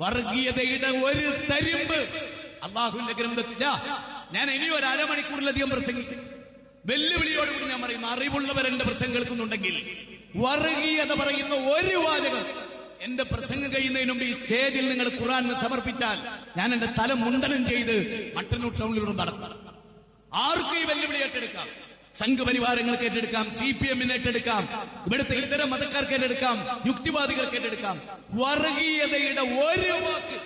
വർഗീയതയുടെ ഒരു തരിമ്പ്. അള്ളാഹുവിന്റെ ഗ്രന്ഥത്തില. ഞാൻ ഇനി ഒരു അരമണിക്കൂറിലധികം പ്രസംഗിച്ചു വെല്ലുവിളിയോടുകൂടി ഞാൻ പറയുന്നു അറിവുള്ളവർ പ്രസംഗം കേൾക്കുന്നുണ്ടെങ്കിൽ വർഗീയത പറയുന്ന ഒരു വാചകം എന്റെ പ്രസംഗം കഴിയുന്നതിന് മുമ്പ് ഈ സ്റ്റേജിൽ നിങ്ങൾ ഖുറാൻ സമർപ്പിച്ചാൽ ഞാൻ എന്റെ തല മുണ്ടനം ചെയ്ത് മട്ടന്നൂർ ടൗണിലൂടെ നടക്കും. ആർക്കും ഈ വെല്ലുവിളി ഏറ്റെടുക്കാം. സംഘപരിവാരങ്ങൾക്ക് ഏറ്റെടുക്കാം സി പി എമ്മിന് ഏറ്റെടുക്കാം ഇവിടുത്തെ ഇതര മതക്കാർക്ക് ഏറ്റെടുക്കാം യുക്തിവാദികൾക്ക് ഏറ്റെടുക്കാം. വർഗീയതയുടെ ഒരു വാക്ക്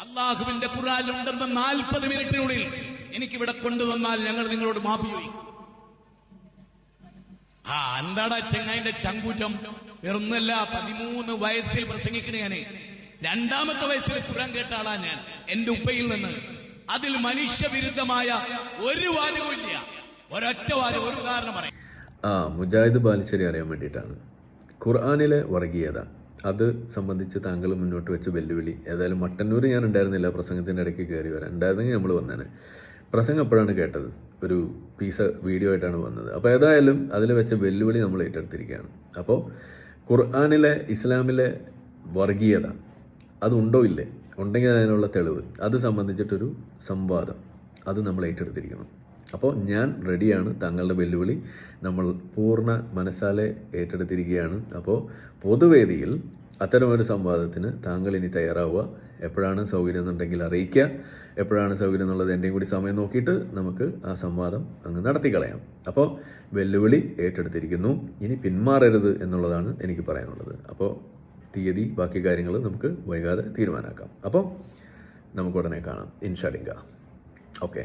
അള്ളാഹുവിന്റെ ഖുറാനിലുണ്ടെന്ന് നാൽപ്പത് മിനിറ്റിനുള്ളിൽ എനിക്കിവിടെ കൊണ്ടുവന്നാൽ ഞങ്ങൾ നിങ്ങളോട് മാപ്പി ചോദിക്കും. ആ എന്താടാ ചെങ്ങായിന്റെ ചങ്കൂറ്റം? വെറുന്നല്ല പതിമൂന്ന് വയസ്സിൽ പ്രസംഗിക്കണ ഞാൻ. രണ്ടാമത്തെ വയസ്സിൽ ഖുറാൻ കേട്ട ആളാ ഞാൻ എന്റെ ഉപ്പയിൽ നിന്ന്. അതിൽ മനുഷ്യവിരുദ്ധമായ ഒരു വാചകവും ഇല്ല. ഒരു ആ മുജാഹിദ് ബാലിശ്ശേരി അറിയാൻ വേണ്ടിയിട്ടാണ്. ഖുർആാനിലെ വർഗീയത. അത് സംബന്ധിച്ച് താങ്കൾ മുന്നോട്ട് വെച്ച വെല്ലുവിളി. ഏതായാലും മട്ടന്നൂർ ഞാൻ ഉണ്ടായിരുന്നില്ല പ്രസംഗത്തിന്റെ ഇടയ്ക്ക് കയറി വരാൻ. ഉണ്ടായിരുന്നെങ്കിൽ നമ്മൾ വന്നേനെ. പ്രസംഗം എപ്പോഴാണ് കേട്ടത്? ഒരു പീസ് വീഡിയോ ആയിട്ടാണ് വന്നത്. അപ്പോൾ ഏതായാലും അതിൽ വെച്ച വെല്ലുവിളി നമ്മൾ ഏറ്റെടുത്തിരിക്കുകയാണ്. അപ്പോൾ ഖുർആാനിലെ ഇസ്ലാമിലെ വർഗീയത അതുണ്ടോ ഇല്ലേ? ഉണ്ടെങ്കിൽ അതിനുള്ള തെളിവ്. അത് സംബന്ധിച്ചിട്ടൊരു സംവാദം. അത് നമ്മൾ ഏറ്റെടുത്തിരിക്കുന്നു. അപ്പോൾ ഞാൻ റെഡിയാണ് താങ്കളുടെ വെല്ലുവിളി. നമ്മൾ പൂർണ മനസ്സാലെ ഏറ്റെടുത്തിരിക്കുകയാണ്. അപ്പോൾ പൊതുവേദിയിൽ അത്തരമൊരു സംവാദത്തിന് താങ്കൾ ഇനി തയ്യാറാവുക. എപ്പോഴാണ് സൗകര്യം എന്നുണ്ടെങ്കിൽ അറിയിക്കുക. എപ്പോഴാണ് സൗകര്യം എന്നുള്ളത് എന്റെയും കൂടി സമയം നോക്കിയിട്ട് നമുക്ക് ആ സംവാദം അങ്ങ് നടത്തിക്കളയാം. അപ്പോൾ വെല്ലുവിളി ഏറ്റെടുത്തിരിക്കുന്നു. ഇനി പിന്മാറരുത് എന്നുള്ളതാണ് എനിക്ക് പറയാനുള്ളത്. അപ്പോൾ തീയതി ബാക്കി കാര്യങ്ങൾ നമുക്ക് വൈകാതെ തീരുമാനമാക്കാം അപ്പോൾ നമുക്ക് ഉടനെ കാണാം. ഇൻഷാലിംഗ ഓക്കെ.